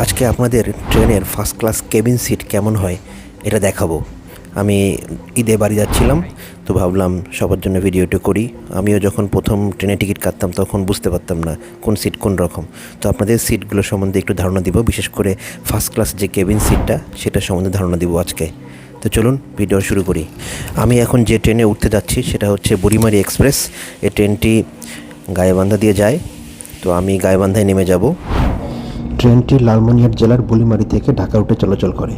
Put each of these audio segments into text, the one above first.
আজকে আপনাদের ট্রেনের ফার্স্ট ক্লাস কেবিন সিট কেমন হয় এটা দেখাবো। আমি ঈদে বাড়ি যাচ্ছিলাম, তো ভাবলাম সবার জন্য ভিডিওটা করি। আমিও যখন প্রথম ট্রেনে টিকিট কাটতাম তখন বুঝতে পারতাম না কোন সিট কোন রকম। তো আপনাদের সিটগুলো সম্বন্ধে একটু ধারণা দিব, বিশেষ করে ফার্স্ট ক্লাস যে কেবিন সিটটা সেটা সম্বন্ধে ধারণা দিব আজকে। তো চলুন ভিডিও শুরু করি। আমি এখন যে ট্রেনে উঠতে যাচ্ছি সেটা হচ্ছে বুড়িমারি এক্সপ্রেস। এই ট্রেনটি গায়েবান্ধা দিয়ে যায়, তো আমি গায়েবান্ধায় নেমে যাব। ট্রেনটি লালমনিরহাট জেলার বুলিমারি থেকে ঢাকা রুটে চলাচল করে।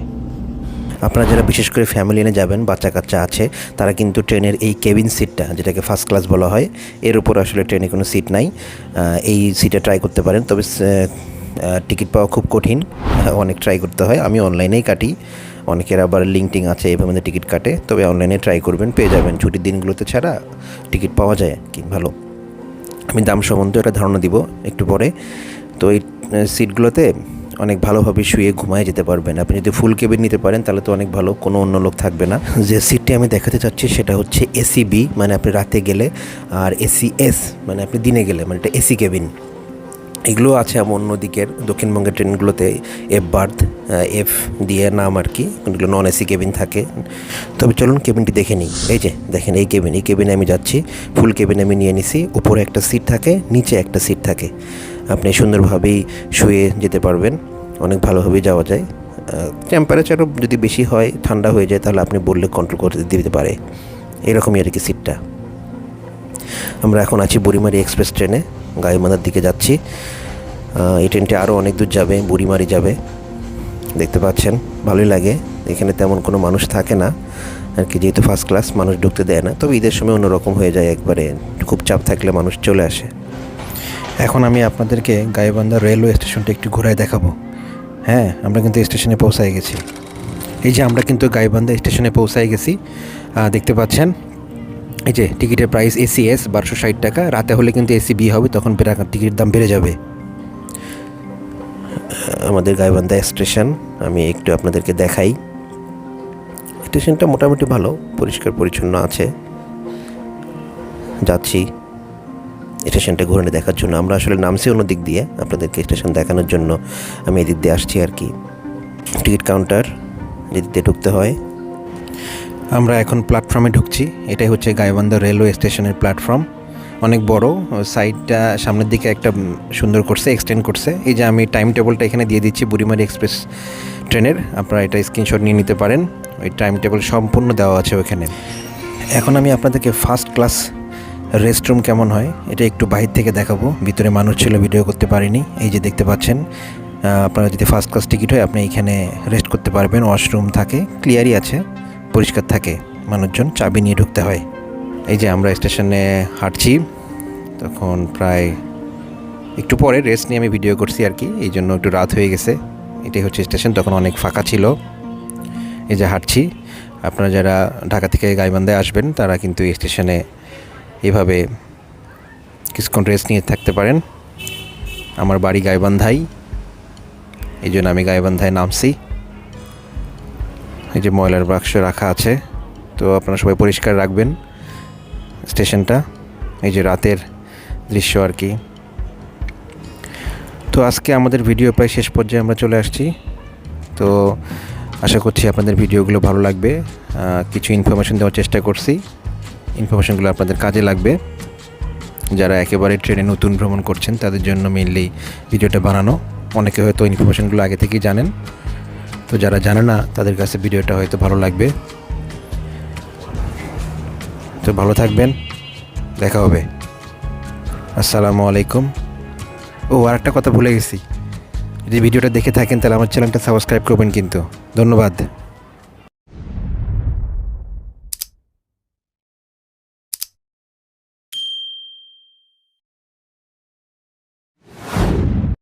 আপনারা যারা বিশেষ করে ফ্যামিলি নিয়ে যাবেন বাচ্চা কাচ্চা আছে, তারা কিন্তু ট্রেনের এই কেবিন সিটটা যেটাকে ফার্স্ট ক্লাস বলা হয়, এর উপর আসলে ট্রেনে কোনো সিট নাই। এই সিটে ট্রাই করতে পারেন, তবে টিকিট পাওয়া খুব কঠিন। অনেক ট্রাই করতে হয়। আমি অনলাইনেই কাটি। অনেকের আবার লিঙ্কটিং আছে এভাবে টিকিট কাটে। তবে অনলাইনে ট্রাই করবেন, পেয়ে যাবেন। ছুটির দিনগুলোতে ছাড়া টিকিট পাওয়া যায়, কি ভালো। আমি দাম সম্বন্ধে একটা ধারণা দিব, একটু পরে। তো এই সিটগুলোতে অনেক ভালোভাবে শুয়ে ঘুমায় যেতে পারবেন। আপনি যদি ফুল কেবিন নিতে পারেন, তাহলে তো অনেক ভালো, কোনো অন্য লোক থাকবে না। যে সিটটি আমি দেখাতে চাচ্ছি, সেটা হচ্ছে এসি বি মানে আপনি রাতে গেলে, আর এসি এস মানে আপনি দিনে গেলে মানে এটা এসি কেবিন। এগুলো আছে আমার অন্য দিকের দক্ষিণবঙ্গের ট্রেনগুলোতে এফ বার্থ এফ দিয়ে নাম আর কি, এগুলো নন এসি কেবিন থাকে। তবে চলুন কেবিনটি দেখে নিই। এই যে, দেখেন এই কেবিন, এই কেবিনে আমি যাচ্ছি, ফুল কেবিন আমি নিয়ে নিছি, উপরে একটা সিট থাকে, নিচে একটা সিট থাকে। আপনি সুন্দরভাবেই শুয়ে যেতে পারবেন। অনেক ভালোভাবেই যাওয়া যায়। টেম্পারেচারও যদি বেশি হয়, ঠান্ডা হয়ে যায়, তাহলে আপনি বললে কন্ট্রোল করতে দিতে পারে। এরকমই আর কি সিটটা আমরা এখন আছি বুড়িমারি এক্সপ্রেস ট্রেনে গাইমাদার দিকে যাচ্ছি। এই ট্রেনটি আরও অনেক দূর যাবে, বুড়িমারি যাবে। দেখতে পাচ্ছেন, ভালোই লাগে। এখানে তেমন কোনো মানুষ থাকে না। আর কি, যেহেতু ফার্স্ট ক্লাস মানুষ ঢুকতে দেয় না। তবে ঈদের সময় অন্যরকম হয়ে যায় একবারে। খুব চাপ থাকলে মানুষ চলে আসে। এখন আমি আপনাদেরকে গাইবান্ধা রেলওয়ে স্টেশনটা একটু ঘোরায় দেখাবো। হ্যাঁ আমরা কিন্তু স্টেশনে পৌঁছায় গেছি। এই যে আমরা কিন্তু গাইবান্ধা স্টেশনে পৌঁছায় গেছি। দেখতে পাচ্ছেন? এই যে টিকিটের প্রাইস এসি এস বারোশো ষাট টাকা। রাতে হলে কিন্তু এসি বি হবে, তখন টিকিটের দাম বেড়ে যাবে। আমাদের গাইবান্ধা স্টেশন, আমি একটু আপনাদেরকে দেখাই। স্টেশনটা মোটামুটি ভালো, পরিষ্কার পরিচ্ছন্ন আছে। যাচ্ছি। স্টেশনটা ঘুরে দেখার জন্য। আমরা আসলে নামছি অন্য দিক দিয়ে, আপনাদেরকে স্টেশন দেখানোর জন্য আমি এদিক দিয়ে আসছি আর কি। টিকিট কাউন্টার যেদিক দিয়ে ঢুকতে হয়। আমরা এখন প্ল্যাটফর্মে ঢুকছি। এটাই হচ্ছে গাইবান্ধা রেলওয়ে স্টেশনের প্ল্যাটফর্ম অনেক বড় সাইডটা সামনের দিকে একটা সুন্দর করছে এক্সটেন্ড করছে। এই যে আমি টাইম টেবলটা এখানে দিয়ে দিচ্ছি বুড়িমারি এক্সপ্রেস ট্রেনের। আপনারা এটা স্ক্রিনশট নিয়ে নিতে পারেন। ওই টাইম টেবল সম্পূর্ণ দেওয়া আছে ওখানে এখন আমি আপনাদেরকে ফার্স্ট ক্লাস রেস্টরুম কেমন হয়, এটা একটু বাহির থেকে দেখাবো। ভিতরে মানুষ ছিল, ভিডিও করতে পারিনি। এই যে দেখতে পাচ্ছেন আপনারা যদি ফার্স্ট ক্লাস টিকিট হয়, আপনি এখানে রেস্ট করতে পারবেন। ওয়াশরুম থাকে ক্লিয়ারই আছে, পরিষ্কার থাকে, মানুষজন চাবি নিয়ে ঢুকতে হয়। এই যে আমরা স্টেশনে হাঁটছি, তখন প্রায় একটু পরে রেস্ট নিয়ে আমি ভিডিও করছি আর কি। এই জন্য একটু রাত হয়ে গেছে, এটাই হচ্ছে স্টেশন তখন অনেক ফাঁকা ছিল। এই যে হাঁটছি, আপনারা যারা ঢাকা থেকে গাইবান্ধায় আসবেন, তারা কিন্তু এই স্টেশনে এভাবে কিছুক্ষণ রেস্ট নিয়ে থাকতে পারেন। আমার বাড়ি গাইবান্ধাই। এই জন্য আমি গাইবান্ধায় নামছি। এই যে ময়লার বাক্স রাখা আছে। তো আপনারা সবাই পরিষ্কার রাখবেন স্টেশনটা। এই যে রাতের দৃশ্য আর কি। তো আজকে আমাদের ভিডিও প্রায় শেষ পর্যায়ে আমরা চলে আসছি। তো আশা করছি আপনাদের ভিডিওগুলো ভালো লাগবে। কিছু ইনফরমেশন দেওয়ার চেষ্টা করছি। ইনফরমেশনগুলো আপনাদের কাজে লাগবে। যারা একেবারে ট্রেনে নতুন ভ্রমণ করছেন, তাদের জন্য মেনলি ভিডিওটা বানানো। অনেকে হয়তো ইনফরমেশনগুলো আগে থেকেই জানেন। তো যারা জানে না, তাদের কাছে ভিডিওটা হয়তো ভালো লাগবে। তো ভালো থাকবেন। দেখা হবে। আসসালামু আলাইকুম। ও, আর একটা কথা ভুলে গেছি। যদি ভিডিওটা দেখে থাকেন, তাহলে আমার চ্যানেলটা সাবস্ক্রাইব করবেন কিন্তু। ধন্যবাদ।